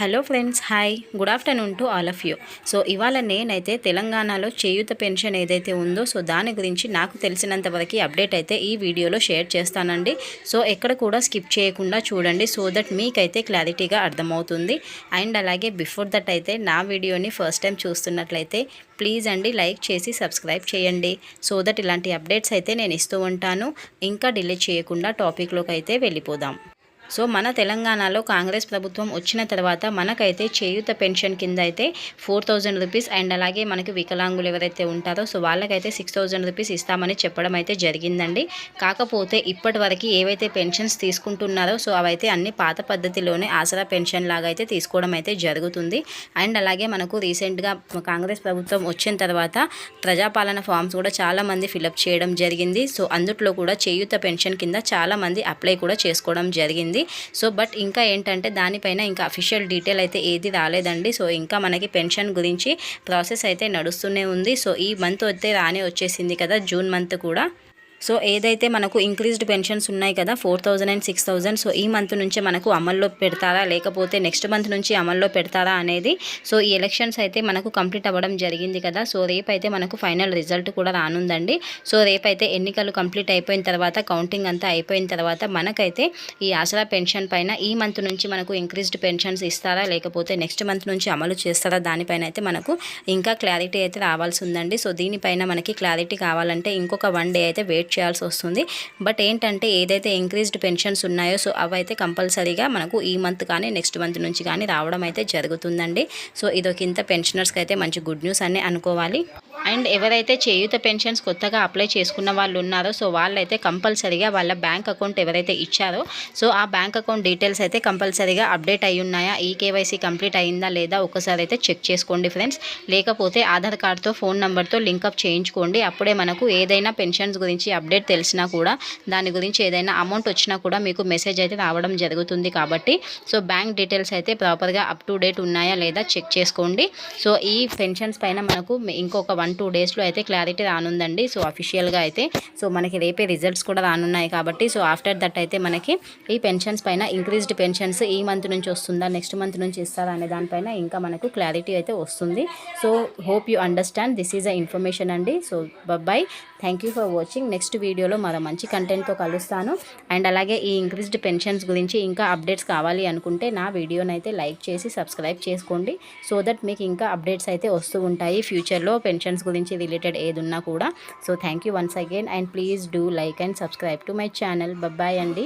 Hello friends hi. Good afternoon to all of you. So ఇవాళ నేనైతే తెలంగాణలో చేయూత pension ఏదైతే ఉందో సో దాని గురించి నాకు తెలిసినంత వరకు అప్డేట్ అయితే ఈ వీడియోలో షేర్ చేస్తానండి. సో ఎక్కడ కూడా స్కిప్ చేయకుండా చూడండి సో దట్ మీకైతే క్లారిటీగా అర్థమవుతుంది. అండ్ అలాగే బిఫోర్ దట్ అయితే నా వీడియోని ఫస్ట్ టైం చూస్తున్నట్లయితే ప్లీజ్ అండి లైక్ చేసి సబ్స్క్రైబ్ చేయండి. సో దట్ ఇలాంటి అప్డేట్స్ అయితే నేను ఇస్తూ ఉంటాను. ఇంకా డిలే చేయకుండా టాపిక్లోకి అయితే వెళ్ళిపోదాం. సో మన తెలంగాణలో కాంగ్రెస్ ప్రభుత్వం వచ్చిన తర్వాత మనకైతే చేయూత పెన్షన్ కింద అయితే ఫోర్ థౌజండ్ రూపీస్ అండ్ అలాగే మనకి వికలాంగులు ఎవరైతే ఉంటారో సో వాళ్ళకైతే సిక్స్ థౌజండ్ రూపీస్ ఇస్తామని చెప్పడం అయితే జరిగిందండి. కాకపోతే ఇప్పటి వరకు ఏవైతే పెన్షన్స్ తీసుకుంటున్నారో సో అవైతే అన్ని పాత పద్ధతిలోనే ఆసరా పెన్షన్ లాగా అయితే తీసుకోవడం అయితే జరుగుతుంది. అండ్ అలాగే మనకు రీసెంట్గా కాంగ్రెస్ ప్రభుత్వం వచ్చిన తర్వాత ప్రజాపాలన ఫామ్స్ కూడా చాలామంది ఫిలప్ చేయడం జరిగింది. సో అందుట్లో కూడా చేయూత పెన్షన్ కింద చాలామంది అప్లై కూడా చేసుకోవడం జరిగింది. సో బట్ ఇంకా ఏంటంటే దానిపైన ఇంకా అఫీషియల్ డీటెయిల్ అయితే ఏది రాలేదండి. సో ఇంకా మనకి పెన్షన్ గురించి ప్రాసెస్ అయితే నడుస్తూనే ఉంది. సో ఈ మంత్ అయితే రానే వచ్చేసింది కదా జూన్ మంత్ కూడా. సో ఏదైతే మనకు ఇంక్రీజ్డ్ పెన్షన్స్ ఉన్నాయి కదా four thousand and six thousand so ఈ మంత్ నుంచే మనకు అమల్లో పెడతారా? లేకపోతే నెక్స్ట్ మంత్ నుంచి అమల్లో పెడతారా అనేది సో ఈ ఎలక్షన్స్ అయితే మనకు కంప్లీట్ అవ్వడం జరిగింది కదా. సో రేపైతే మనకు ఫైనల్ రిజల్ట్ కూడా రానుందండి. సో రేపైతే ఎన్నికలు కంప్లీట్ అయిపోయిన తర్వాత కౌంటింగ్ అంతా అయిపోయిన తర్వాత మనకైతే ఈ ఆసరా పెన్షన్ పైన ఈ మంత్ నుంచి మనకు ఇంక్రీజ్డ్ పెన్షన్స్ ఇస్తారా? లేకపోతే నెక్స్ట్ మంత్ నుంచి అమలు చేస్తారా? దానిపైన అయితే మనకు ఇంకా క్లారిటీ అయితే రావాల్సి ఉందండి. సో దీనిపైన మనకి క్లారిటీ కావాలంటే ఇంకొక వన్ డే అయితే వెయిట్ చేయాల్సి వస్తుంది. బట్ ఏంటంటే ఏదైతే ఇంక్రీజ్డ్ పెన్షన్స్ ఉన్నాయో సో అవైతే కంపల్సరీగా మనకు ఈ మంత్ కానీ నెక్స్ట్ మంత్ నుంచి కానీ రావడం అయితే జరుగుతుందండి. సో ఇదొక ఇంత పెన్షనర్స్కి అయితే మంచి గుడ్ న్యూస్ అనే అనుకోవాలి. అండ్ ఎవరైతే చేయూత పెన్షన్స్ కొత్తగా అప్లై చేసుకున్న వాళ్ళు ఉన్నారో సో వాళ్ళైతే కంపల్సరీగా వాళ్ళ బ్యాంక్ అకౌంట్ ఎవరైతే ఇచ్చారో సో ఆ బ్యాంక్ అకౌంట్ డీటెయిల్స్ అయితే కంపల్సరీగా అప్డేట్ అయి ఉన్నాయా? ఈ కేవైసీ కంప్లీట్ అయిందా లేదా? ఒకసారి అయితే చెక్ చేసుకోండి ఫ్రెండ్స్. లేకపోతే ఆధార్ కార్డ్తో ఫోన్ నెంబర్తో లింకప్ చేయించుకోండి. అప్పుడే మనకు ఏదైనా పెన్షన్స్ గురించి అప్డేట్ తెలిసినా కూడా దాని గురించి ఏదైనా అమౌంట్ వచ్చినా కూడా మీకు మెసేజ్ అయితే రావడం జరుగుతుంది కాబట్టి సో బ్యాంక్ డీటెయిల్స్ అయితే ప్రాపర్గా అప్ టు డేట్ ఉన్నాయా లేదా చెక్ చేసుకోండి. సో ఈ పెన్షన్స్ పైన మనకు ఇంకొక వన్ టూ డేస్లో అయితే క్లారిటీ రానుందండి. సో అఫీషియల్గా అయితే సో మనకి రేపే రిజల్ట్స్ కూడా రానున్నాయి కాబట్టి సో ఆఫ్టర్ దట్ అయితే మనకి ఈ పెన్షన్స్ పైన ఇంక్రీజ్డ్ పెన్షన్స్ ఈ మంత్ నుంచి వస్తుందా నెక్స్ట్ మంత్ నుంచి ఇస్తారా అనే దానిపైన ఇంకా మనకు క్లారిటీ అయితే వస్తుంది. So hope you understand. This is a information అండి. So bye thank you for watching. Next వీడియోలో మరో మంచి కంటెంట్తో కలుస్తాను. అండ్ అలాగే ఈ ఇంక్రీజ్డ్ పెన్షన్స్ గురించి ఇంకా అప్డేట్స్ కావాలి అనుకుంటే నా వీడియోని అయితే లైక్ చేసి సబ్స్క్రైబ్ చేసుకోండి. సో దట్ మీకు ఇంకా అప్డేట్స్ అయితే వస్తూ ఉంటాయి. ఫ్యూచర్లో పెన్షన్స్ గురించి రిలేటెడ్ ఏది ఉన్నా కూడా. So thank you once again and please do like and subscribe to my channel bye అండి.